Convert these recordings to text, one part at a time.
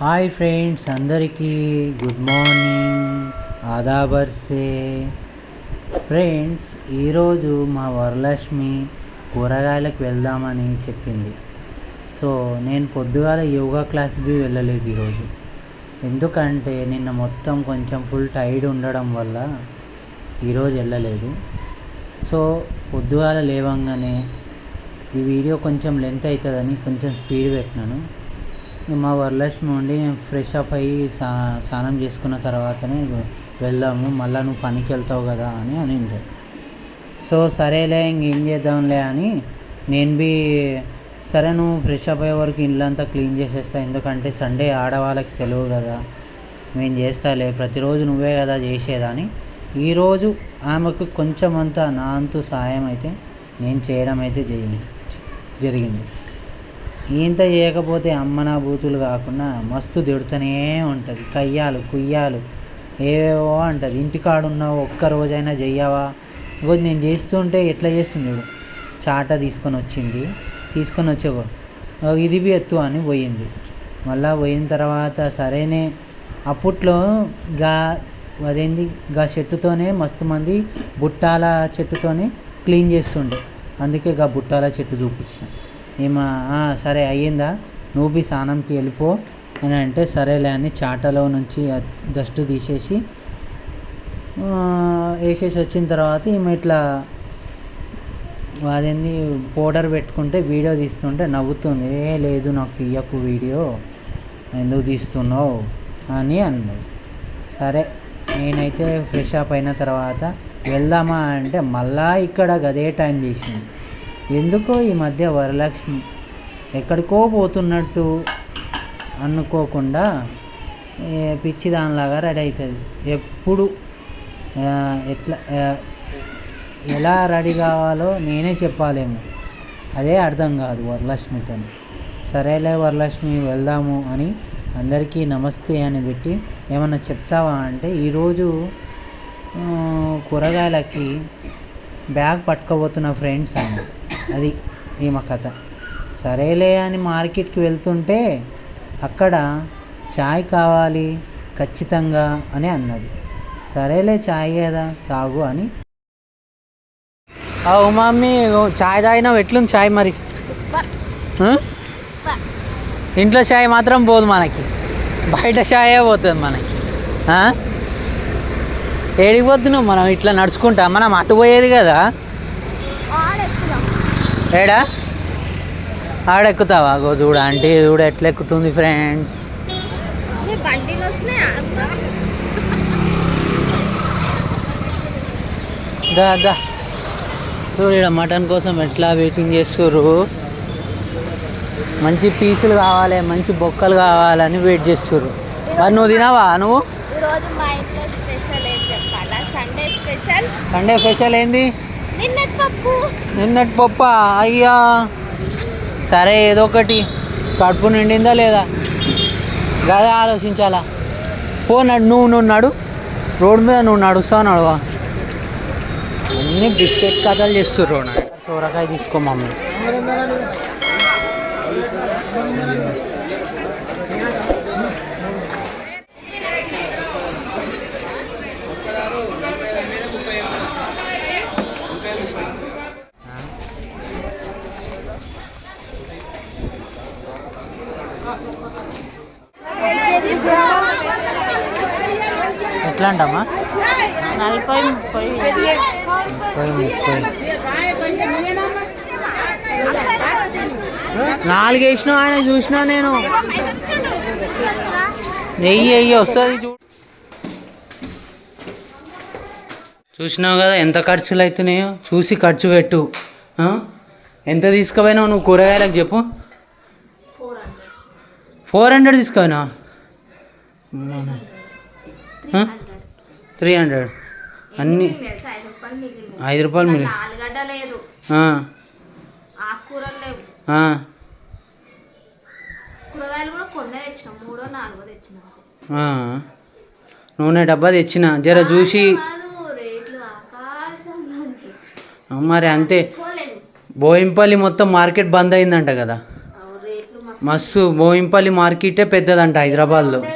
Hi friends అందరికీ good morning ఆదాబర్సే. Friends ఈరోజు మా వరలక్ష్మి కూరగాయలకు వెళ్దామని చెప్పింది. సో నేను పొద్దుగాల యోగా క్లాస్కి వెళ్ళలేదు ఈరోజు. ఎందుకంటే నిన్న మొత్తం కొంచెం ఫుల్ టైర్డ్ ఉండడం వల్ల ఈరోజు వెళ్ళలేదు. సో పొద్దుగాల లేవంగానే ఈ వీడియో కొంచెం లెంత్ అవుతుందని కొంచెం స్పీడ్ పెట్టినాను. మా వరలక్ష్మి ఉండి నేను ఫ్రెష్ అప్ అయ్యి స్నా స్నానం చేసుకున్న తర్వాతనే వెళ్దాము మళ్ళీ నువ్వు పనికి వెళ్తావు కదా అని అని సో సరేలే ఇంకేం చేద్దాంలే అని నేను బి సరే నువ్వు ఫ్రెష్ అప్ అయ్యే వరకు ఇల్లంతా క్లీన్ చేసేస్తా ఎందుకంటే సండే ఆడవాళ్ళకి సెలవు కదా. నేను చేస్తాలే ప్రతిరోజు నువ్వే కదా చేసేదని. ఈరోజు ఆమెకు కొంచెం అంతా నా అంతు సాయం అయితే నేను చేయడం అయితే జరిగింది. జరిగింది ఇంత చేయకపోతే అమ్మ నా బూతులు కాకుండా మస్తు తిడుతూనే ఉంటుంది. కయ్యాలు కుయ్యాలు ఏవేవో అంటుంది. ఇంటికాడ ఉన్నావు ఒక్క రోజైనా చెయ్యవా? ఇగో నేను చేస్తుంటే ఎట్లా చేస్తుంది చూడు. చాట తీసుకొని వచ్చింది. తీసుకొని వచ్చేవాడు ఇది బి ఎత్తు అని పోయింది. మళ్ళా పోయిన తర్వాత సరేనే అప్పట్లో గా అదేంది? గా చెట్టుతోనే మస్తు మంది బుట్టాల చెట్టుతోనే క్లీన్ చేస్తుండే. అందుకే గా బుట్టాల చెట్టు చూపించిన. ఏమా? సరే అయ్యిందా? నువ్వు బి స్నానంకి వెళ్ళిపో అని అంటే సరేలే అని చాటలో నుంచి డస్ట్ తీసేసి వేసేసి వచ్చిన తర్వాత ఈమె ఇట్లా అదేంది పౌడర్ పెట్టుకుంటే వీడియో తీస్తుంటే నవ్వుతుంది. ఏ లేదు నాకు తీయకు వీడియో. ఎందుకు తీస్తున్నావు? అని అన్నాడు సరే నేనైతే ఫ్రెష్ అప్ అయిన తర్వాత వెళ్దామా అంటే మళ్ళా ఇక్కడ గదే టైం చేసింది. ఎందుకో ఈ మధ్య వరలక్ష్మి ఎక్కడికో పోతున్నట్టు అనుకోకుండా పిచ్చి దానిలాగా రెడీ అవుతుంది. ఎప్పుడు ఎట్లా ఎలా రెడీ కావాలో నేనే చెప్పాలేమో. అదే అర్థం కాదు వరలక్ష్మితో సరేలే వరలక్ష్మి వెళ్దాము అని అందరికీ నమస్తే అని పెట్టి ఏమన్నా చెప్తావా అంటే ఈరోజు కూరగాయలకి బ్యాగ్ పట్టుకోబోతున్న ఫ్రెండ్స్ అని. అది ఈమె కథ. సరేలే అని మార్కెట్కి వెళ్తుంటే అక్కడ చాయ్ కావాలి ఖచ్చితంగా అని అన్నది. సరేలే చాయ్ కదా తాగు అని. అవు మమ్మీ చాయ్ తాగినావు ఎట్లుంది చాయ్ మరి? ఇంట్లో చాయ్ మాత్రం పోదు మనకి. బయట చాయే పోతుంది మనకి? ఏడికి పోతున్నావు మనం? ఇట్లా నడుచుకుంటా మనం అటు పోయేది కదా? ఏడా? ఆడెక్కుతావా? గో చూడ అంటే చూడ ఎట్లా ఎక్కుతుంది ఫ్రెండ్స్ దా దా. చూడు ఈడ మటన్ కోసం ఎట్లా వెయిటింగ్ చేస్తుర్రు. మంచి పీసులు కావాలి మంచి బొక్కలు కావాలని వెయిట్ చేస్తుర్రు. మరి నువ్వు తినవా నువ్వు? సండే స్పెషల్ ఏంది? నిన్నటి పప్పా. పప్ప? అయ్యా. సరే ఏదో ఒకటి. కడుపు నిండిందా లేదా? గదే ఆలోచించాలా? పో నడు నువ్వు నువ్వు నడు. రోడ్డు మీద నువ్వు నడుస్తావు నడువా అన్ని బిస్కెట్ కథలు చేస్తుర్రు సోరకాయ తీసుకో మమ్మీ. ఎట్లా అంటమ్మా నలభై ముప్పై. ముప్పై ముప్పై నాలుగు వేసిన ఆయన చూసినా నేను. వెయ్యి వెయ్యి వస్తుంది చూ చూసినావు కదా ఎంత ఖర్చులు అవుతున్నాయో? చూసి ఖర్చు పెట్టు? ఎంత తీసుకుపోయినావు నువ్వు కూరగాయలకు చెప్పు? Four hundred. తీసుకుపోయినా three hundred. అన్నీ ఐదు రూపాయలు మిగిలి ఆలుగడ్డ లేదు. ఆకుకూరలు లేవు. కూరగాయలు కూడా కొన్నే తెచ్చినాం మూడో నాలుగో తెచ్చినాం. నూనె డబ్బా తెచ్చిన జర చూసి. మరి అంతే. బోయింపల్లి మొత్తం మార్కెట్ బంద్ అయిందంట కదా మస్తు. బోయింపల్లి మార్కెటే పెద్దదంట హైదరాబాద్లో ఇరవై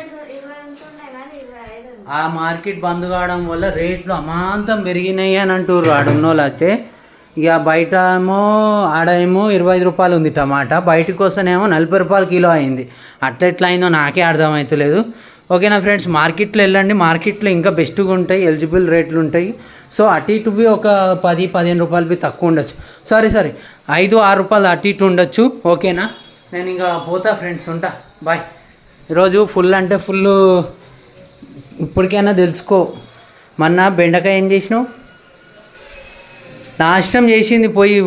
ఉంటుండే కానీ ఇరవై ఐదు ఉంది. ఆ మార్కెట్ బంద్ కావడం వల్ల రేట్లు అమాంతం పెరిగినాయి అని అంటారు ఆడున్నోళ్ళు అయితే. ఇక బయట ఏమో ఆడ ఏమో ఇరవై ఐదు రూపాయలు ఉంది టమాటా. బయటకు వస్తేనేమో నలభై రూపాయలు కిలో అయింది. అట్లా ఎట్లా అయిందో నాకే అర్థమవుతలేదు ఓకేనా ఫ్రెండ్స్ మార్కెట్లో వెళ్ళండి. మార్కెట్లో ఇంకా బెస్ట్గా ఉంటాయి ఎలిజిబుల్ రేట్లు ఉంటాయి. సో అటు ఇటు బి ఒక పది పదిహేను రూపాయలు బి తక్కువ ఉండొచ్చు. సారీ సారీ ఐదు ఆరు రూపాయలు అటు ఇటు ఉండొచ్చు. ఓకేనా? నేను ఇంకా పోతా ఫ్రెండ్స్ ఉంటా. బాయ్. ఈరోజు ఫుల్ అంటే ఫుల్ ఇప్పటికైనా తెలుసుకో. మొన్న బెండకాయ ఏం చేసినావు? నాశనం చేసింది పోయి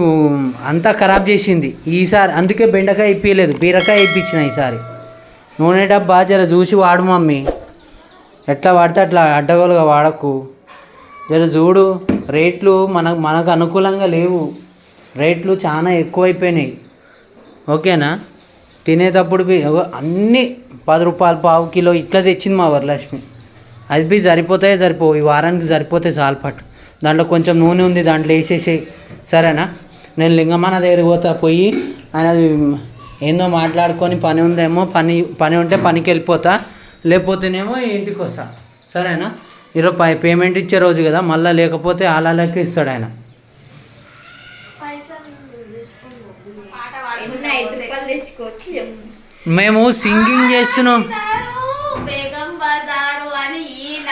అంతా ఖరాబ్ చేసింది. ఈసారి అందుకే బెండకాయ ఇప్పించలేదు బీరకాయ ఇప్పించిన ఈసారి. నూనె డబ్బా జర చూసి వాడు మమ్మీ. ఎట్లా వాడితే అట్లా అడ్డగోలుగా వాడకు. జర చూడు రేట్లు మనకు మనకు అనుకూలంగా లేవు. రేట్లు చాలా ఎక్కువైపోయినాయి. ఓకేనా? తినేటప్పుడు అన్నీ పది రూపాయలు పావు కిలో ఇట్లా తెచ్చింది మా వరలక్ష్మి. అది బి సరిపోతాయే సరిపోవు ఈ వారానికి సరిపోతే చాలు పట్టు. దాంట్లో కొంచెం నూనె ఉంది దాంట్లో వేసేసి సరేనా? నేను లింగమ్మ దగ్గరికి పోతా పోయి ఆయన అది ఏందో మాట్లాడుకొని పని ఉందేమో పని పని ఉంటే పనికి వెళ్ళిపోతా లేకపోతేనేమో ఇంటికి వస్తా. సరేనా? ఈరోజు పై పేమెంట్ ఇచ్చే రోజు కదా మళ్ళీ లేకపోతే అలా లెక్క ఇస్తాడు ఆయన. మేము సింగింగ్ చేస్తున్నాం. బజారు అని ఈయన.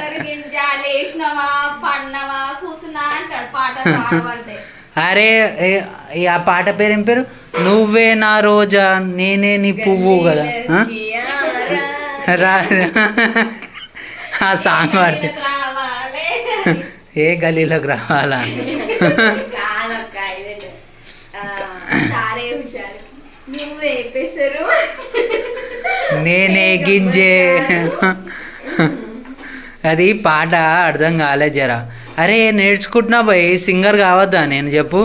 సరిగించాలి వేసినవా పన్నవా కూసున్నా అంటాడు పాట పాడబడితే అరే ఆ పాట పేరు ఏం పేరు? నువ్వే నా రోజా నేనే నీ పువ్వు కదా. ఆ? రా ఆ సాంగ్ పాడితే. ఏ గలీలోకి రావాలా? నువ్వే పెసరు. నేనే గింజే. అది పాట అర్థం కాలే జరా. అరే నేర్చుకుంటున్నా పోయి సింగర్ కావద్దా నేను చెప్పు.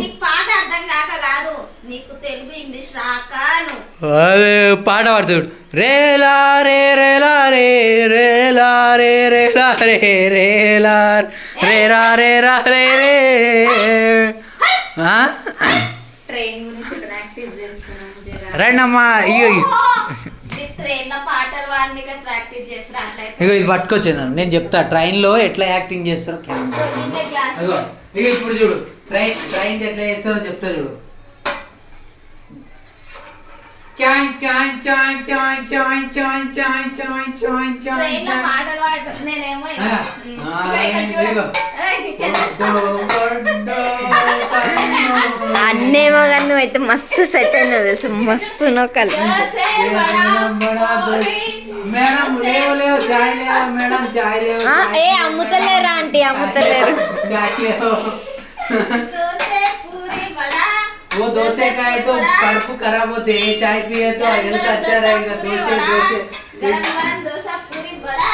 అదే పాట పాడుతుడు రేలా రే రేలా రే రేలా రే రేలా రే రేలా రేరా రేరా రే రే రండమ్మా అయ్యో ఇగో ఇది పట్టుకొచ్చేదాను నేను చెప్తా ట్రైన్లో ఎట్లా యాక్టింగ్ చేస్తారో ఇక ఇప్పుడు చూడు ట్రైన్ ట్రైన్ ఎట్లా చేస్తారో చెప్తా చూడు. చాయ్ చాయ్ చాయ్ చాయ్ చాయ్ చాయ్ చాయ్ చాయ్ చాయ్ చాయ్ ట్రైన్లో చాయ్ పాటలు పాడు నేనేమో. అన్నేమో కానీ నువ్వైతే మస్తు సెట్ అయినావు తెలుసు? మస్తు నొక్కలు. ఏ అమ్ముతలేరా ఆంటీ అమ్ముతలేరు. वो डोसे का है तो कड़पू खराब होते हैं चाय पिए तो हेल्थ अच्छा रहेगा डोसे डोसे గరం గరం దోస పూరి బడా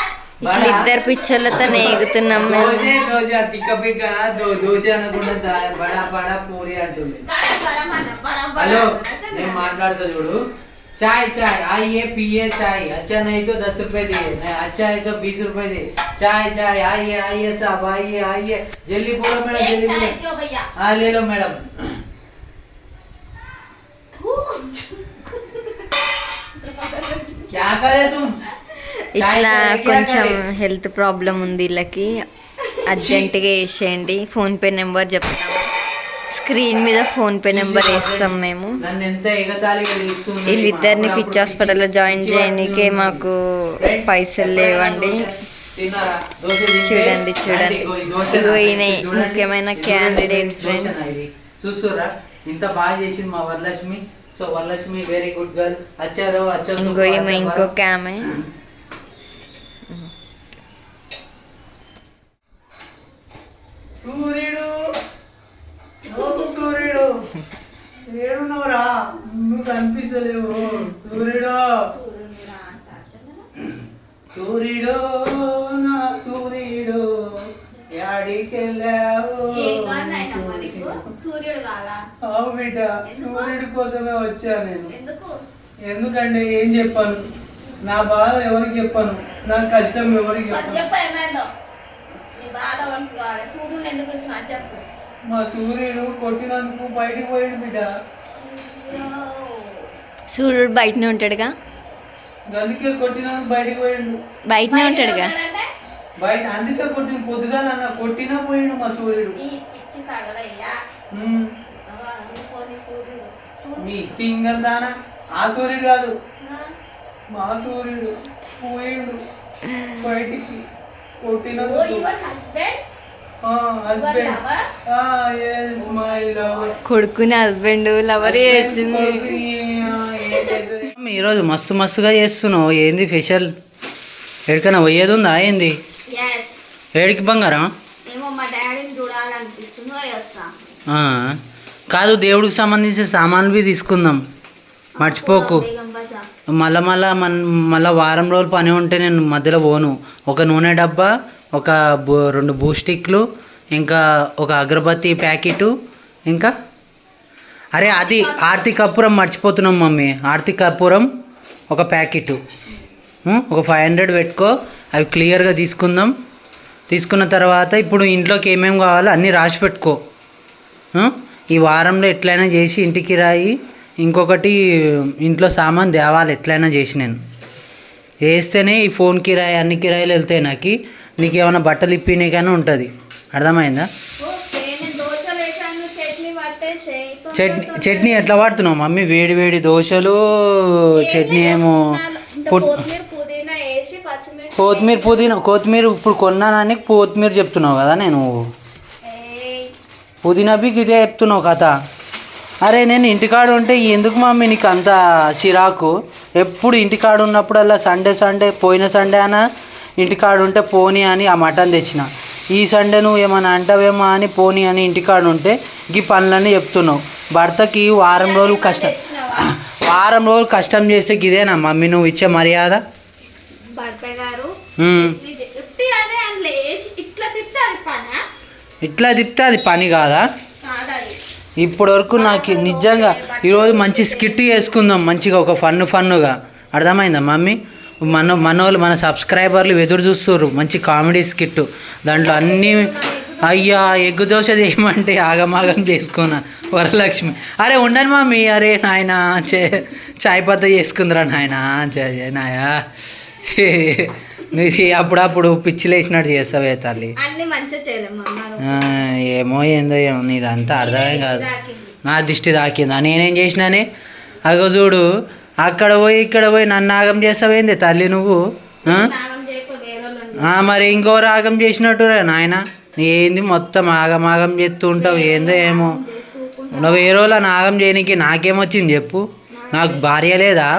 ఇట్లా ఇద్దరు పిచ్చర్లతో నేగుతున్నాం మేము దోసే దోశ తిక్క పిక్క దో దోశ అనకుండా దా- బడా బడా పూరి అంటుంది గరం గరం అన్న బడా బడా हेलो అసలు నేను మాట్లాడుతా చూడు चाय चाय आइए पिए चाय अच्छा नहीं तो दस रुपए दिए नहीं अच्छा है तो बीस रुपए दिए चाय चाय आइए आइए साहब आइए आइए जल्दी बोलो मैडम एक जल्दी चाय बोलो क्यों भैया हाँ ले लो मैडम ఇట్లా కొంచెం హెల్త్ ప్రాబ్లం ఉంది వీళ్ళకి. అర్జెంటుగా వేసేయండి ఫోన్పే నెంబర్ చెప్తాం స్క్రీన్ మీద ఫోన్పే నెంబర్ వేస్తాం మేము. వీళ్ళిద్దరిని పిచ్ హాస్పిటల్లో జాయిన్ చేయడానికే మాకు పైసలు లేవండి. చూడండి చూడండి. ఇదిగో ముఖ్యమైన క్యాండిడేట్ ఫ్రెండ్స్ చూస్తురా ఇంత బాగా చేసింది మా Varalakshmi. So Varalakshmi very good girl వచ్చారు వచ్చారు ఇంకో ఈమె ఇంకొక ఆమె. సూర్యుడు. సూర్యుడు. ఏడున్నవరా? నువ్వు కనిపిస్తలేవు. సూర్యుడు. సూర్యుడు నా సూర్యుడు. యాడికెళ్ళావు? సూర్యుడు కాదా? అవు బిడ్డ? సూర్యుడి కోసమే వచ్చాను నేను. ఎందుకు? ఎందుకంటే ఏం చెప్పాను? నా బాధ ఎవరికి చెప్పాను? నా కష్టం ఎవరికి చెప్పాను? చెప్పు ఏమైందో. నీ బాధ వంటి కావాలి సూర్యుడు ఎందుకు వచ్చిన అది చెప్పు. మా సూర్యుడు కొట్టినందుకు బయటికి పోయాడు బిడ్డ. సూర్యుడు బయటనే ఉంటాడుగా? అందుకే కొట్టిన బయటికి పోయిండు. బయటనే ఉంటాడుగా? బయట అందుకే కొట్టిన పొద్దుగా అన్న కొట్టినా పోయిండు మా సూర్యుడు. నీ తింగర్ దానా ఆ సూర్యుడు కాదు. మా సూర్యుడు పోయిండు. బయటికి కొట్టిన కొడుకుని హస్బెండ్ లవర్ చేసింది. ఈరోజు మస్తు మస్తుగా చేస్తున్నావు. ఏంది స్పెషల్? ఎక్కడికైనా పోయేది ఉందా? ఏంది? ఏడికి బంగారం ఏమో మా డాడీని చూడాలనిపిస్తుందో వస్తా ఆ, కాదు దేవుడికి సంబంధించిన సామాన్లు తీసుకుందాం. మర్చిపోకు. మళ్ళా మళ్ళా మన మళ్ళా వారం రోజులు పని ఉంటే నేను మధ్యలో పోను. ఒక నూనె డబ్బా ఒక బూ- రెండు బూస్టిక్లు ఇంకా ఒక అగరబత్తి ప్యాకెట్ ఇంకా? అరే అది ఆర్తి కర్పూరం మర్చిపోతున్నాం మమ్మీ. ఆర్తి కర్పూరం ఒక ప్యాకెట్. ఒక ఫైవ్ హండ్రెడ్ పెట్టుకో. అవి క్లియర్గా తీసుకుందాం. తీసుకున్న తర్వాత ఇప్పుడు ఇంట్లోకి ఏమేమి కావాలో అన్నీ రాసి పెట్టుకో. ఈ వారంలో ఎట్లయినా చేసి ఇంటికి రాయి. ఇంకొకటి ఇంట్లో సామాన్ తేవాలి ఎట్లయినా చేసి నేను. వేస్తేనే ఈ ఫోన్ కిరాయి అన్ని కిరాయిలు వెళ్తాయి నాకు. నీకు ఏమైనా బట్టలు ఇప్పినీకైనా ఉంటుంది. అర్థమైందా? చట్నీ చట్నీ ఎట్లా వాడుతున్నావు మమ్మీ? వేడి వేడి దోశలు చట్నీ ఏమో కొత్తిమీర పుదీనా కొత్తిమీర ఇప్పుడు కొన్నానని కొత్తిమీర చెప్తున్నావు కదా నేను. పుదీనా బిగ్ ఇదే చెప్తున్నావు కథ. అరే నేను ఇంటికాడ ఉంటే ఎందుకు మమ్మీ నీకు అంత చిరాకు? ఎప్పుడు ఇంటికాడ ఉన్నప్పుడల్లా సండే సండే పోయిన సండే అన్న ఇంటికాడ ఉంటే పోనీ అని ఆ మటన్ తెచ్చిన. ఈ సండే నువ్వు ఏమైనా అంటావేమో అని పోనీ అని ఇంటికాడ ఉంటే ఈ పనులన్నీ చెప్తున్నావు. భర్తకి వారం రోజులు కష్టం వారం రోజులు కష్టం చేస్తే ఇదేనా మమ్మీ నువ్వు ఇచ్చే మర్యాద? భర్త గారు ఇట్లా ఇట్లా తిప్పితే అది పని కాదా? ఇప్పటి వరకు నాకు నిజంగా ఈరోజు మంచి స్కిట్ చేసుకుందాం మంచిగా ఒక ఫన్ ఫన్నుగా. అర్థమైందా మమ్మీ? మన మనోళ్ళు మన సబ్స్క్రైబర్లు ఎదురు చూస్తుర్రు మంచి కామెడీ స్కిట్ దాంట్లో అన్నీ అయ్యా ఎగ్గు దోశ చేయమంటే ఆగమాగం చేసుకున్నా వరలక్ష్మి. అరే ఉండండి మమ్మీ అరే నాయన చే చాయ్ పత్త చేసుకుందిరా నాయన నాయా. నీది అప్పుడప్పుడు పిచ్చిలేసినట్టు చేస్తావే తల్లి. అన్ని మంచిగా చేయలేము అన్నారు ఆ, ఏమో ఏందో ఏమో నీదంతా అర్థమే కాదు. నా దిష్టి తాకిందా నేనేం చేసినానే? అగో చూడు అక్కడ పోయి ఇక్కడ పోయి నన్ను ఆగం చేస్తావేంది తల్లి నువ్వు? మరి ఇంకో రాగం చేసినట్టు రా నాయన. ఏంది మొత్తం ఆగం ఆగం చేస్తూ ఉంటావు ఏందో ఏమో. నువ్వు ఏ రోజుల నాగం చేయనికి నాకేమొచ్చింది చెప్పు? నాకు భార్య లేదా?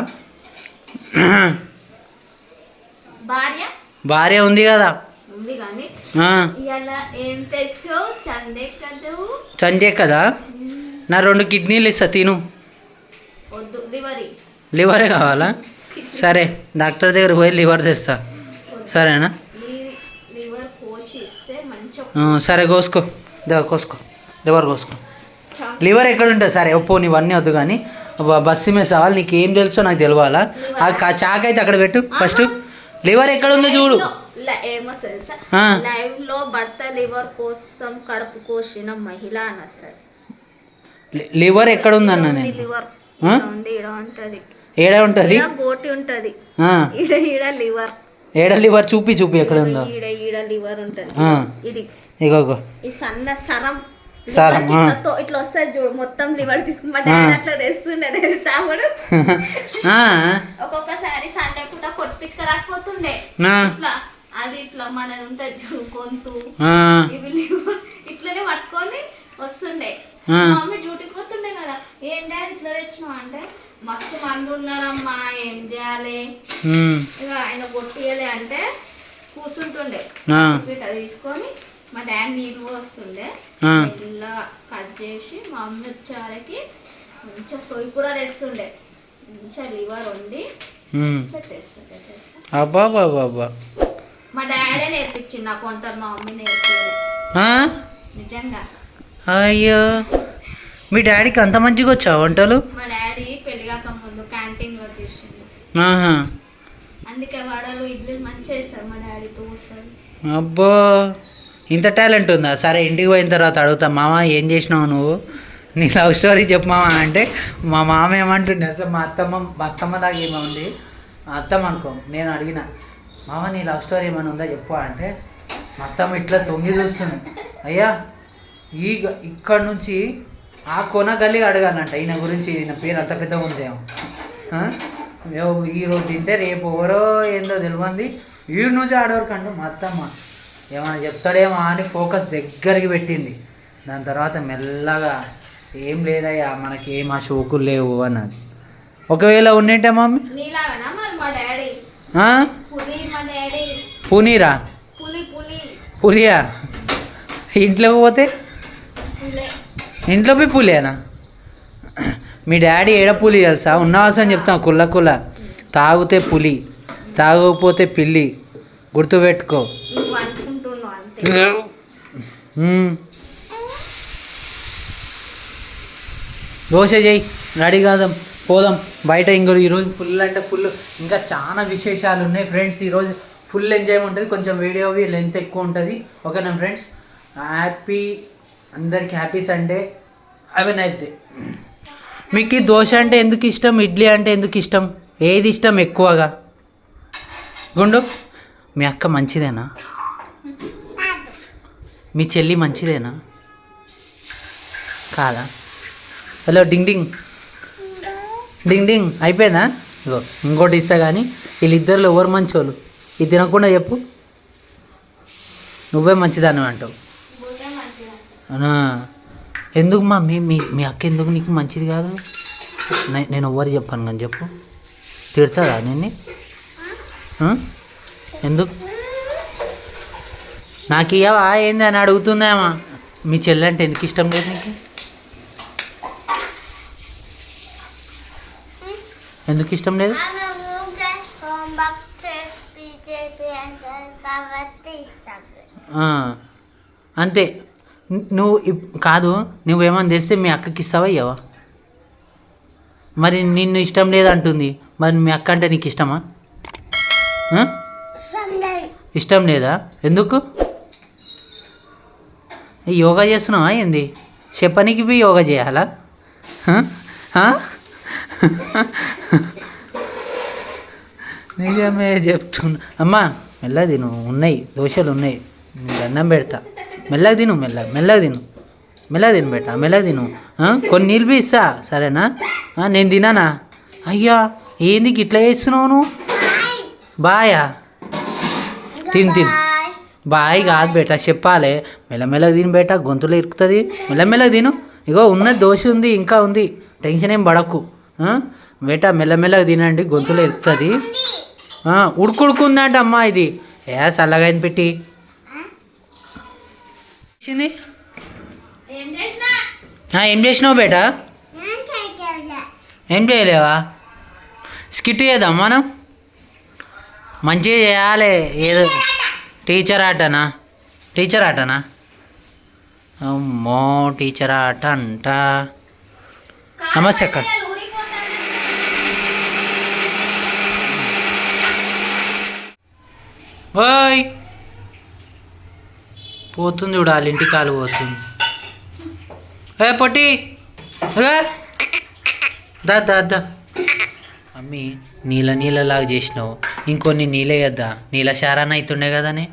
భార్య? భార్య ఉంది కదా. ఉంది కానీ ఇవాళ ఏం తెచ్చావు? నా రెండు కిడ్నీలు ఇస్తా తిను. వద్దు లివరీ. లివరే కావాలా? సరే డాక్టర్ దగ్గర పోయి లివర్ తెస్తా. సరేనా? సరే కోసుకో. దా కోసుకో. లివర్ కోసుకో. లివర్ ఎక్కడ ఉంటుంది? సరే ఒప్పో నీవన్నీ వద్దు కానీ బస్సు మీద సవాల్ నీకు ఏం తెలుసో నాకు తెలియాలా ఆ చాక్ అయితే అక్కడ పెట్టు ఫస్ట్. లివర్ ఎక్కడ ఉందో చూడు. ఏమో తెలుసా. లైవ్లో భర్త లివర్ కోసం కడుపు కోసిన మహిళ అని అసలు. లి- లివర్ ఎక్కడ ఉందన్న నేను? లివర్? ఉంది ఉంటది. ఏడ ఉంటుంది? బోటి ఉంటది. ఈడ ఈడ లివర్ ఏడ లివర్ చూపి చూపి ఎక్కడ ఉందో ఈడ ఈడ లివర్ ఉంటది. ఇది. ఇగో ఈ సన్న సరం. సరం. ఇట్లా వస్తుంది చూడు మొత్తం లివర్ డాడీ అట్లా తెస్తుండే ఆ, ఒక్కొక్కసారి సండే పూట కొట్టించుకురాకపోతుండే. ఇట్లా అది ఇట్లా మనది ఉంటుంది చూడు గొంతు ఇట్లనే పట్టుకొని వస్తుండే. మమ్మీ డ్యూటీకి పోతుండే కదా. ఏం డాడీ ఇట్లా తెచ్చినావు అంటే మస్తు మంది ఉన్నారమ్మా ఏం చేయాలి? ఇక ఆయన కొట్టియలే అంటే కూర్చుంటుండే ఇట్లా తీసుకొని మా డాడీ నీళ్ళు పోస్తుండే. ఆ. ఇలా కట్ చేసి మా అమ్మ వచ్చేవరకి మంచిగా సొయ్యి కూర తెస్తుండే. మంచిగా లివర్ వండి అబ్బా బాబా అబ్బా మా డాడీ నేర్పించిండు నాకు వంటలు మా మమ్మీ నేర్పించలేదు ఆ? నిజంగా. అయ్యో. మీ డాడీకి అంత మంచిగా వచ్చా వంటలు? మా డాడీ పెళ్ళి కాక ముందు క్యాంటీన్లో చేసిండు. ఆహా. అందుకే వడలు ఇడ్లీ మంచిగా వేస్తారు మా డాడీ తోస్తారు అబ్బో. ఇంత టాలెంట్ ఉందా? సరే ఇంటికి పోయిన తర్వాత అడుగుతా. మామ ఏం చేసినావు నువ్వు? నీ లవ్ స్టోరీ చెప్పమామా అంటే మా మామ ఏమంటుండే సార్ మా అత్తమ్మ మా అత్తమ్మ దాకా ఏమో ఉంది. మా అత్తమ్మ అనుకో నేను అడిగిన మామ నీ లవ్ స్టోరీ ఏమైనా ఉందా చెప్పు అంటే మా అత్తమ్మ ఇట్లా తొంగి చూస్తుంది. అయ్యా ఈ ఇక్కడ నుంచి ఆ కొన గల్లి అడగాలంట. ఈయన గురించి ఈయన పేరు అంత పెద్దగా ఉందేమో. ఈరోజు తింటే రేపు ఎవరో ఏందో తెలియంది ఈ నుంచి ఆడవరకు అంటే మా అత్తమ్మ ఏమైనా చెప్తాడేమో అని ఫోకస్ దగ్గరికి పెట్టింది. దాని తర్వాత మెల్లగా ఏం లేదయ్యా మనకి ఏం ఆ షోకులు లేవు అన్నది. ఒకవేళ ఉన్నట్టే మమ్మీ? పునీరా పులి పులి పులియా? ఇంట్లోకి పోతే? ఇంట్లో పోయి పులియేనా మీ డాడీ ఏడ పులి తెలుసా? ఉన్నవాసం చెప్తాం కుల్ల కుల్ల. తాగితే పులి తాగకపోతే పిల్లి. గుర్తుపెట్టుకో నువ్వు అనుకుంటున్నావు అంతే మ్మ్. దోశ చేయి. రెడీ కాదాం పోదాం. బయట ఇంకో ఈరోజు ఫుల్ అంటే ఫుల్ ఇంకా చాలా విశేషాలు ఉన్నాయి ఫ్రెండ్స్ ఈరోజు ఫుల్ ఎంజాయ్ ఉంటుంది. కొంచెం వీడియో లెంత్ ఎక్కువ ఉంటుంది. ఓకేనా ఫ్రెండ్స్ హ్యాపీ అందరికి happy Sunday have a nice day మీకు దోశ అంటే ఎందుకు ఇష్టం? ఇడ్లీ అంటే ఎందుకు ఇష్టం? ఏది ఇష్టం ఎక్కువగా? గుండు మీ అక్క మంచిదేనా? మీ చెల్లి మంచిదేనా? కాదా? హలో డింగ్ డింగ్. డింగ్ డింగ్ అయిపోయిందా? ఇగో ఇంకోటి ఇస్తా కానీ వీళ్ళిద్దరిలో ఎవరు మంచోళ్ళు? ఇది తినకుండా చెప్పు. నువ్వే మంచిదాన్ని అంటావు. ఎందుకు మా మీ మీ మీ అక్క ఎందుకు నీకు మంచిది కాదు? నేను ఎవరు చెప్పాను కానీ చెప్పు. తిడతారా నేను ఎందుకు? నాకు ఇవ్వవా ఏంది అని అడుగుతుందేమా. మీ చెల్లెంటే ఎందుకు ఇష్టం లేదు నీకు? ఎందుకు ఇష్టం లేదు? అంతే. నువ్వు ఇప్- కాదు నువ్వేమన్నా తెస్తే మీ అక్కకి ఇస్తావా ఇయ్యవా? మరి నిన్ను ఇష్టం లేదంటుంది. మరి మీ అక్క అంటే నీకు ఇష్టమా? ఇష్టం లేదా. ఎందుకు? యోగా చేస్తున్నావా ఏంది? చెప్పనీకి పోయి యోగా చేయాలా? నిజమే చెప్తున్నా. అమ్మా మెల్లగా తిను. ఉన్నాయి దోశలు ఉన్నాయి. నీకు అన్నం పెడతా. మెల్లగా తిను మెల్లగా మెల్లగా తిను. మెల్లగా తిను బెట మెల్లగా తిను. కొన్ని నీళ్ళు ఇస్తా సరేనా? నేను తినానా? అయ్యా ఏంది ఇట్లా చేస్తున్నావు నువ్వు? బాయా? తిను తిను. బాయ్ కాదు బేట చెప్పాలి. మెల్లమెల్లగా తిని బేట గొంతులో ఇరుకుతుంది. మెల్లమెల్లగా తిను. ఇగో ఉన్న దోశ ఉంది ఇంకా ఉంది. టెన్షన్ ఏం పడకు. బేట మెల్లమెల్లగా తినండి గొంతులో ఇరుకుతుంది ఉడుకుడుకుందంట అమ్మా ఇది. ఏ చల్లగా అయింది పెట్టి. ఏం చేసినావు బేట? ఏం చేయలేవా? స్కిట్ చేద్దాం మనం. మంచిగా చేయాలి. ఏదో టీచర్ ఆటనా? టీచర్ ఆటనా? అమ్మో టీచర్ ఆట అంట. నమస్తే అక్క. ఓయ్! పోతుంది చూడు వాళ్ళ ఇంటి కాలు పోతుంది. ఏ పొట్టి! దా దా దా. మమ్మీ నీళ్ళ నీళ్ళలాగా చేసినావు. ఇంకొన్ని నీళ్ళేయద్దా నీళ్ళ శారాన అవుతుండే కదనే?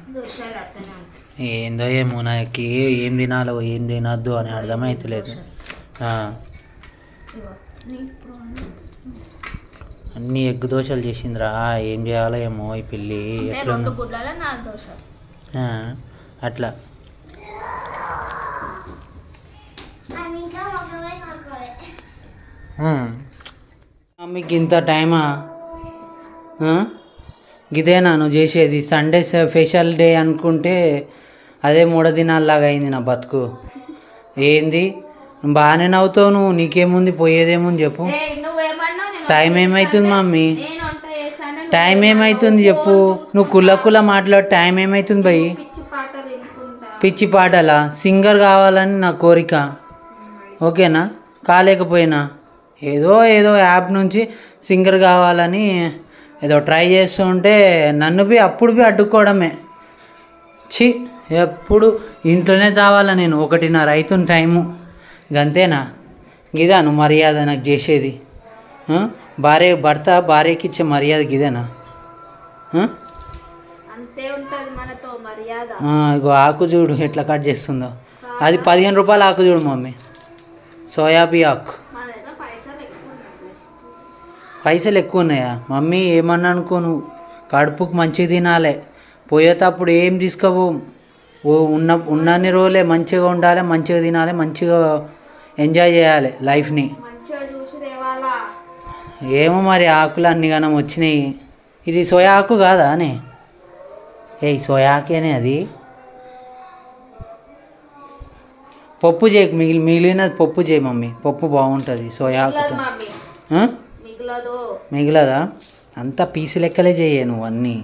ఏందో ఏమో నాకు ఏం తినాలో ఏం తినద్దు అని అర్థమవుతలేదు అన్ని ఎగ్గు దోశలు చేసిందిరా. ఏం చేయాలో ఏమో ఈ పిల్లి. ఎట్లా అట్లా. మీకు ఇంత టైమా? ఆ? ఇదేనా నువ్వు చేసేది? సండే స్పెషల్ డే అనుకుంటే అదే మూడు దినాల్లాగా అయింది నా బతుకు. ఏంది? బాగానే నవ్వుతావు నువ్వు నీకేముంది పోయేదేముంది చెప్పు. టైం ఏమవుతుంది. మమ్మీ? టైం ఏమవుతుంది చెప్పు? నువ్వు కుల్ల కుల్ల మాట్లాడు టైం ఏమవుతుంది భయ్ పిచ్చి పాటలా సింగర్ కావాలని నా కోరిక. ఓకేనా? కాలేకపోయినా? ఏదో ఏదో యాప్ నుంచి సింగర్ కావాలని ఏదో ట్రై చేస్తూ ఉంటే నన్ను బి అప్పుడు బి అడ్డుకోవడమే. ఛీ ఎప్పుడు ఇంట్లోనే చావాలా నేను? ఒకటిన్నర అవుతుంది టైము గంతేనా? గిదా నువ్వు మర్యాద నాకు చేసేది? భార్య భర్త భార్యకి ఇచ్చే మర్యాద. గిదేనా ఇగో ఆకు చూడు ఎట్లా కట్ చేస్తుందో. అది పదిహేను రూపాయల ఆకు చూడు మమ్మీ. సోయాబీ ఆకు. పైసలు ఎక్కువ ఉన్నాయి? మమ్మీ ఏమన్నా అనుకో నువ్వు. కడుపుకు మంచిగా తినాలి. పోయేటప్పుడు ఏం తీసుకోవు ఓ ఉన్న ఉన్నన్ని రోజులే మంచిగా ఉండాలి మంచిగా తినాలి మంచిగా ఎంజాయ్ చేయాలి లైఫ్ని. ఏమో మరి ఆకులు అన్ని గనం వచ్చినాయి. ఇది సోయా ఆకు కాదా అనే. ఏ సోయా ఆకేనే అది. పప్పు చేయి మిగిలి మిగిలినది పప్పు చేయి మమ్మీ. పప్పు బాగుంటుంది సోయా మిగలదు అంతా పీసు లెక్కలే చేయే నువ్వు అన్నీ.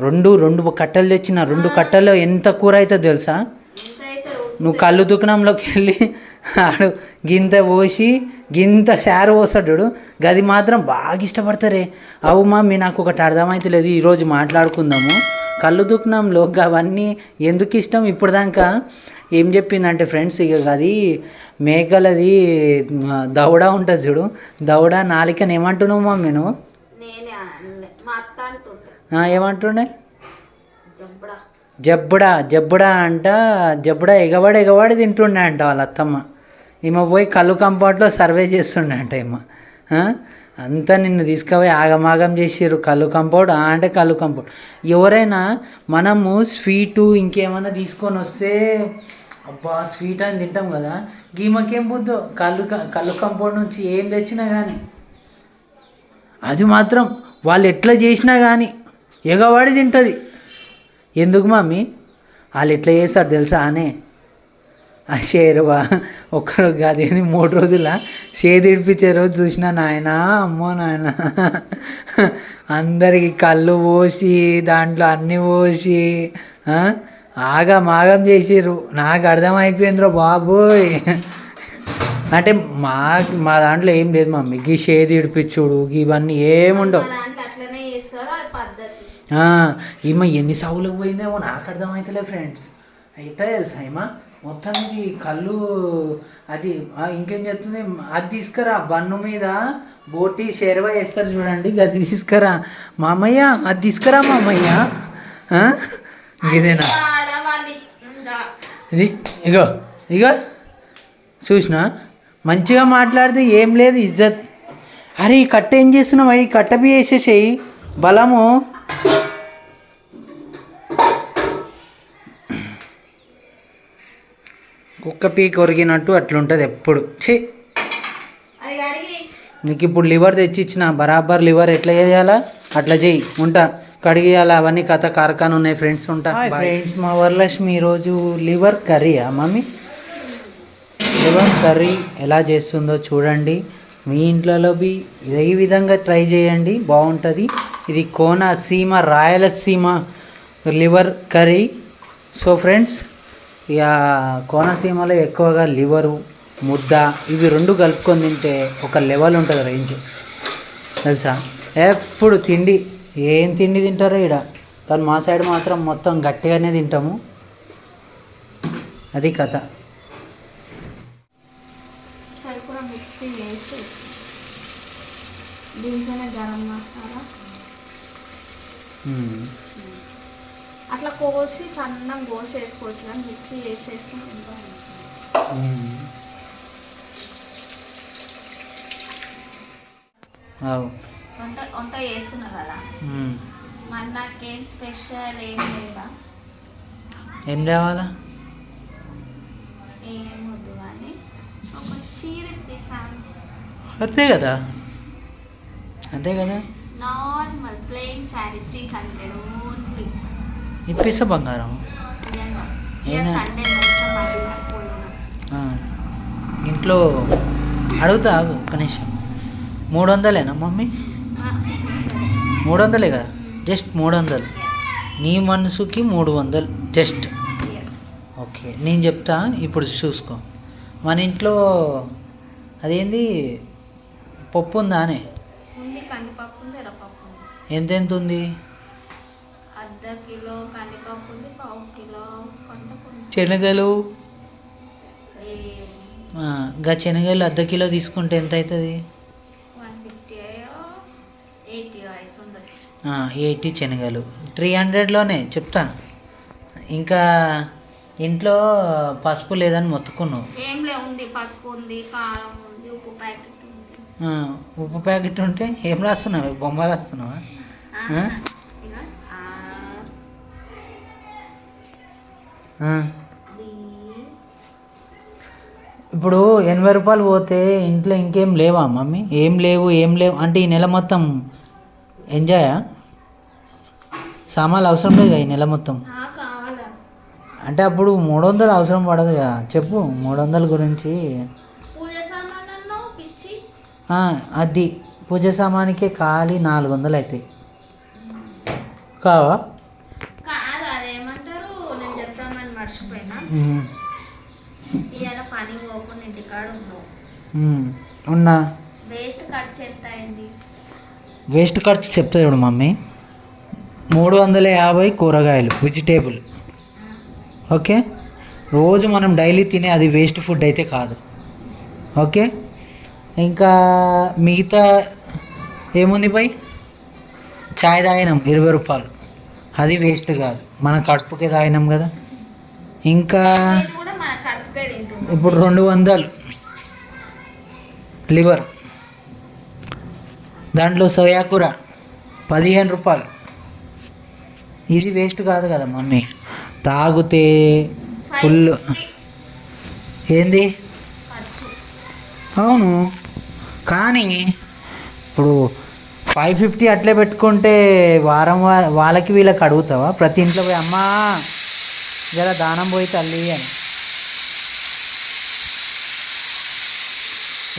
రెండు రెండు కట్టలు తెచ్చిన రెండు కట్టల్లో ఎంత కూర అవుతుందో తెలుసా? నువ్వు కళ్ళు దుకాణంలోకి వెళ్ళి ఆడు గింత పోసి గింత శారు పోస్తాడు గది మాత్రం బాగా ఇష్టపడతారే. అవు మమ్మీ నాకు ఒకటి అర్థమైతే లేదు ఈరోజు మాట్లాడుకుందాము. కళ్ళు దుకాణంలో అవన్నీ ఎందుకు ఇష్టం? ఇప్పుడు దాకా ఏం చెప్పిందంటే ఫ్రెండ్స్ ఇక అది మేకలది మ, దవడ ఉంటుంది చూడు. దవడ నాలికని ఏమంటున్నావు మమ్మీ నువ్వు. మా ఏమంటుండే? జబ్బుడా జబ్బుడా అంట జబ్బుడా ఎగవాడు ఎగవాడు తింటుండే అంట వాళ్ళ అత్తమ్మ. ఈమె పోయి కళ్ళు కంపౌండ్లో సర్వే చేస్తుండే అంట ఈమె. అంతా నిన్ను తీసుకుపోయి ఆగమాగం చేసిర్రు. కళ్ళు కంపౌండ్ ఆ అంటే కళ్ళు కంపౌండ్. ఎవరైనా మనము స్వీటు ఇంకేమైనా తీసుకొని వస్తే అబ్బా స్వీట్ అని తింటాం కదా గీమకేం బుద్ధో? కళ్ళు కళ్ళు కంపౌండ్ నుంచి ఏం తెచ్చినా కానీ అది మాత్రం వాళ్ళు ఎట్లా చేసినా కానీ ఎగవాడి తింటుంది. ఎందుకు మమ్మీ? వాళ్ళు ఎట్లా చేస్తారు తెలుసా అనే? ఆ షేరువా ఒక్కరోజు కాదు ఏంది మూడు రోజుల? షేది ఇడిపించే రోజు చూసిన నాయన అమ్మో నాయన. అందరికి కళ్ళు పోసి దాంట్లో అన్ని పోసి ఆగం ఆగం చేసిర్రు. నాకు అర్థమైపోయిందిరో బాబోయ్. అంటే మా మా దాంట్లో ఏం లేదు మమ్మీ. గీ షేది ఇడిపించుడు ఇవన్నీ ఏముండవు మా దాంట్లో అట్లనే చేస్తారు అది పద్ధతి ఆ, ఈమె ఎన్ని సాగులకు పోయిందేమో నాకు అర్థమవుతలే ఫ్రెండ్స్ అయితే తెలుసా ఈమె మొత్తం ఇది కళ్ళు అది ఇంకేం చెప్తుంది? అది తీసుకురా బన్ను మీద బోటి షెరవ వేస్తారు చూడండి అది తీసుకురా. మామయ్య అది తీసుకురా మామయ్య. ఆ? ఇదేనా? ఇది ఇగో ఇగో. చూసినా? మంచిగా మాట్లాడితే ఏం లేదు ఇజ్జత్. అరే ఈ కట్ట ఏం చేస్తున్నావు? ఈ కట్ట బి వేసేసేయి. బలము. కుక్క పీక్ ఒరిగినట్టు అట్లుంటుంది ఎప్పుడు. ఛీ! అది అడిగి నీకు ఇప్పుడు లివర్ తెచ్చిచ్చిన బరాబర్ లివర్ ఎట్లా చేయాలా? అట్లా చెయ్యి ఉంటా. కడిగేయాలి అవన్నీ కథ కార్ఖాన ఉన్నాయి ఫ్రెండ్స్ ఉంటా. ఫ్రెండ్స్ మా వరలక్ష్మి ఈరోజు లివర్ కర్రీయా మమ్మీ? లివర్ కర్రీ ఎలా చేస్తుందో చూడండి. మీ ఇంట్లలో బి ఇదే విధంగా ట్రై చేయండి బాగుంటుంది. ఇది Konaseema Rayalaseema liver curry. So friends ఇక కోనసీమలో ఎక్కువగా లివరు ముద్ద ఇవి రెండు కలుపుకొని తింటే ఒక లెవెల్ ఉంటుంది రేంజ్. తెలుసా? ఎప్పుడు తిండి ఏం తిండి తింటారో ఇక్కడ కానీ మా సైడ్ మాత్రం మొత్తం గట్టిగానే తింటాము. అది కథ. సరిపడా మిక్సీ వేసి దీంట్లోనే గరం అట్లా కోసి సన్నం కోసి వేసుకోవచ్చు కానీ మిక్సీ వేసేస్తే. అవు వంట వంట చేస్తున్నా కదా. మరి నాకేం స్పెషల్ ఏం లేదా? ఏం తేవాలా ఏం వద్దు కానీ ఒక చీర అంతే కదా. అంతే కదా. Normal plain sari three hundred only ఇప్పిస్తా బంగారం? సండే. ఇంట్లో అడుగుతా ఆగు నిమిషం. మూడు వందలేనా మమ్మీ మూడు వందలే కదా? జస్ట్ మూడు వందలు నీ మనసుకి మూడు వందలు జస్ట్ ఓకే నేను చెప్తా ఇప్పుడు చూసుకో. మన ఇంట్లో అదేంది? పప్పు ఉందానే ఎర్రపప్పు ఉంది అర్ధ కిలో కందిపప్పు ఉంది పావు కిలో పంటకు ఉంది శనగలు గా శనగలు అర్ధ కిలో తీసుకుంటే ఎంత అవుతుంది ఎయిటీ శనగలు. త్రీ హండ్రెడ్లోనే చెప్తా. ఇంకా ఇంట్లో పసుపు లేదని మొత్తుకున్నావు. ఉప్పు ప్యాకెట్ ఉంటే ఏం రాస్తున్నావు? బొమ్మ రాస్తున్నావా? ఇప్పుడు ఎనభై రూపాయలు పోతే ఇంట్లో ఇంకేం లేవా మమ్మీ? ఏం లేవు ఏం లేవు అంటే ఈ నెల మొత్తం ఎంజాయా సామాన్లు అవసరం లేదు ఈ నెల మొత్తం? అంటే అప్పుడు మూడు వందలు అవసరం పడదు కదా. చెప్పు మూడు వందల గురించి. అది. పూజ సామానికే ఖాళీ నాలుగు వందలు అవుతాయి కావా? కాదు అదేమంటారు? నేను చెప్తామని మర్చిపోయినా. ఇవాళ పని పోకుండా ఇంటికాడ ఉన్నావు ఉమ్, ఉన్నా? వేస్ట్ కట్ చేస్తాయండి వేస్ట్ ఖర్చు చెప్తా చూడు మమ్మీ. మూడు వందల యాభై కూరగాయలు వెజిటేబుల్ ఓకే? రోజు మనం డైలీ తినే అది వేస్ట్ ఫుడ్ అయితే కాదు. ఓకే? ఇంకా మిగతా ఏముంది పై చాయ్ తాగినాం ఇరవై రూపాయలు. అది వేస్ట్ కాదు. మన కడుపుకే తాగినాం కదా. ఇంకా ఇప్పుడు రెండు వందలు. లివర్. దాంట్లో సోయా కూర పదిహేను రూపాయలు. ఇది వేస్ట్ కాదు కదా మమ్మీ. తాగితే ఫుల్ ఏంది? అవును. కానీ ఇప్పుడు ఫైవ్ ఫిఫ్టీ అట్లే పెట్టుకుంటే వారం వా- వాళ్ళకి వీళ్ళకి అడుగుతావా? ప్రతి ఇంట్లో పోయి అమ్మా జర దానం పోయి తల్లి అని.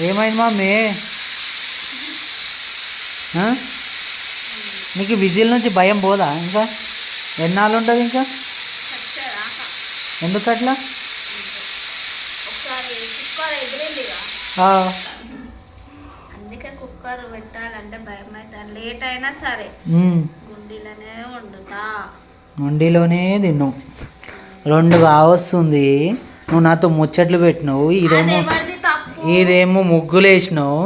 ఏమైంది మమ్మీ? నీకు విజిల్ నుంచి భయం పోదా ఇంకా? ఎన్నాళ్ళు ఉంటుంది ఇంకా? ఎందుకు అట్లా ఒకసారి కుక్కర్ ఎగిరిందిగా ఆ, అందుకే కుక్కర్ పెట్టాలంటే భయం అవుతుంది లేట్ అయినా సరే. గుండీలోనే వండుతా. వండిలోనే తిన్నావు రెండు కావస్తుంది. నువ్వు నాతో ముచ్చట్లు పెట్టినావు. ఇదేమో ఇదేమో ముగ్గులు వేసినావు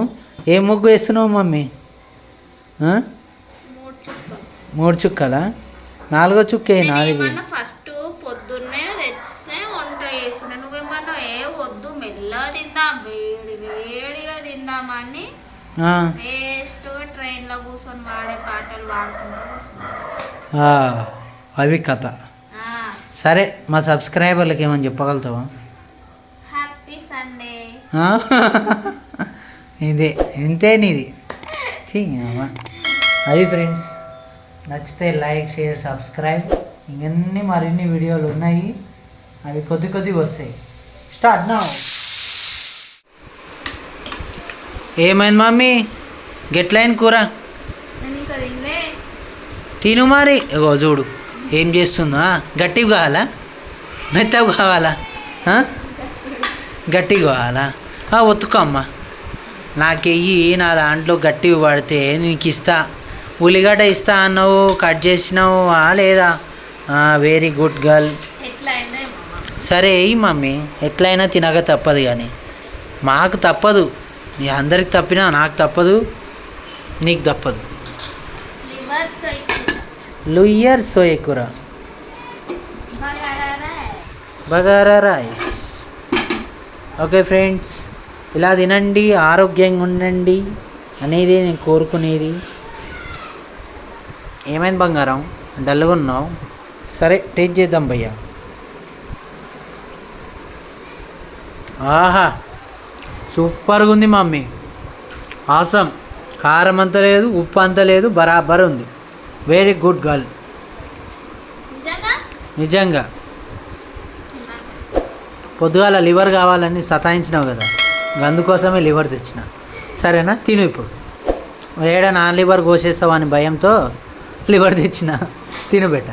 ఏ ముగ్గు వేస్తున్నావు మమ్మీ? మూడు చుక్కలు. నాలుగో చుక్క నాది నేనేమన్నా ఫస్ట్ పొద్దున్నే తెస్తే వంట చేస్తున్నా నువ్వేమన్నా ఏ వద్దు మెల్లగా తిందాం వేడి వేడిగా తిందామని కూర్చొని వాడే పాటలు అవి కథ. సరే మా సబ్స్క్రైబర్లకి ఏమని చెప్పగలుగుతావా? Happy Sunday. ఆ? ఇదే ఇంతే నీది. అది ఫ్రెండ్స్ నచ్చితే లైక్ షేర్ సబ్స్క్రైబ్. ఇంకన్నీ మరిన్ని వీడియోలు ఉన్నాయి అవి కొద్ది కొద్ది వస్తాయి. స్టార్ట్ నా. ఏమైంది మమ్మీ? గెట్లైన కూర. తిను మరి. ఇగో చూడు ఏం చేస్తుందా గట్టిగా కావాలా? మెత్తగా కావాలా? ఆ? గట్టిగా కావాలా? ఆ, ఒత్తుకో అమ్మ. నాకెయ్యి నా దాంట్లో గట్టివి పడితే నీకు ఇస్తా. ఉల్లిగడ్డ ఇస్తా అన్నావు కట్ చేసినావు లేదా? వెరీ గుడ్ గర్ల్ సరే వెయ్యి మమ్మీ ఎట్లయినా తినక తప్పదు కానీ. మాకు తప్పదు. నీ అందరికి తప్పినా నాకు తప్పదు. నీకు తప్పదు లుయ్యర్ సోయ కూర బగారా రైస్. ఓకే ఫ్రెండ్స్ ఇలా తినండి ఆరోగ్యంగా ఉండండి అనేది నేను కోరుకునేది. ఏమైంది బంగారం? డల్గా ఉన్నావు? సరే టేస్ట్ చేద్దాం భయ్యా. ఆహా సూపర్గా ఉంది మమ్మీ. ఆసం కారం అంత లేదు ఉప్పు అంత లేదు బరాబర్ ఉంది. వెరీ గుడ్ గర్ల్ నిజంగా? పొద్దుగాల లివర్ కావాలని సతాయించినావు కదా అందుకోసమే లివర్ తెచ్చిన. సరేనా? తిను ఇప్పుడు. ఏడ నా లివర్ కోసేస్తావని భయంతో లివర్ తెచ్చిన. తిను బెట్ట